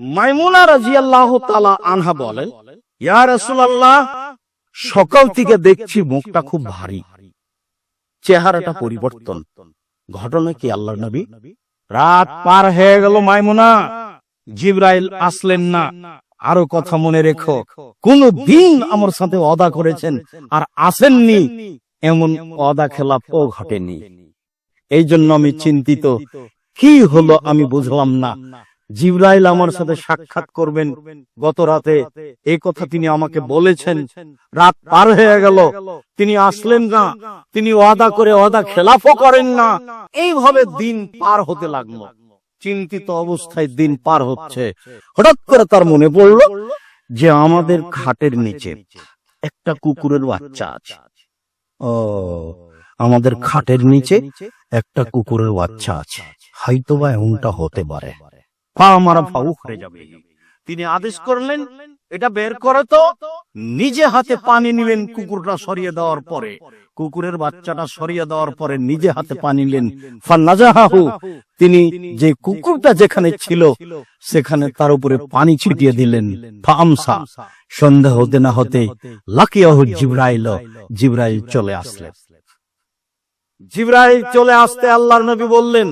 মাইমুনা রাজিয়াল্লাহ তালা আনহা বলেন, ইয়া সকাল থেকে দেখছি মুখটা খুব ভারী। চেহারাটা পরিবর্তন। ঘটনা কি আল্লাহ নবী? রাত পার হয়ে গেল মাইমুনা। জিব্রাইল আসলেন না। আরও কথা মনে রেখো। কোন দিন আমার সাথে অদা করেছেন আর আসেননি। এমন অদা খেলাপও ঘটেনি। এই জন্য আমি চিন্তিত। কি হলো আমি বুঝলাম না। জিব্রাইল আমার সাথে সাক্ষাৎ করবেন। গত রাতে এই কথা তিনি আমাকে বলেছেন। রাত পার হয়ে গেল। তিনি আসলেন না। তিনি ওয়াদা করে ওয়াদা খেলাফও করেন না। এইভাবে দিন পার হতে লাগল। চিন্তিত অবস্থায় দিন পার হচ্ছে। হঠাৎ করে তার মনে পড়ল যে আমাদের খাটের নিচে একটা কুকুরের বাচ্চা আছে। ও, আমাদের খাটের নিচে একটা কুকুরের বাচ্চা আছে। হয়তো বা এমনটা হতে পারে। হয়ে যাবে। তিনি আদেশ করলেন, এটা বের করে তো। নিজে হাতে পানি নিলেন কুকুরটা সরিয়ে দেওয়ার পরে। কুকুরের বাচ্চাটা সরিয়ে দেওয়ার পরে নিজে হাতে পানি নিলেন। ফান্নাজাহাহু, তিনি যে কুকুরটা যেখানে ছিল, সেখানে তার উপরে পানি ছিটিয়ে দিলেন। ফামসা সন্ধ্যা হতে না হতে লাকিয়াহু জিব্রাইল জিব্রাইল চলে আসলেন। জিব্রাইল চলে আসতে আল্লাহর নবী বললেন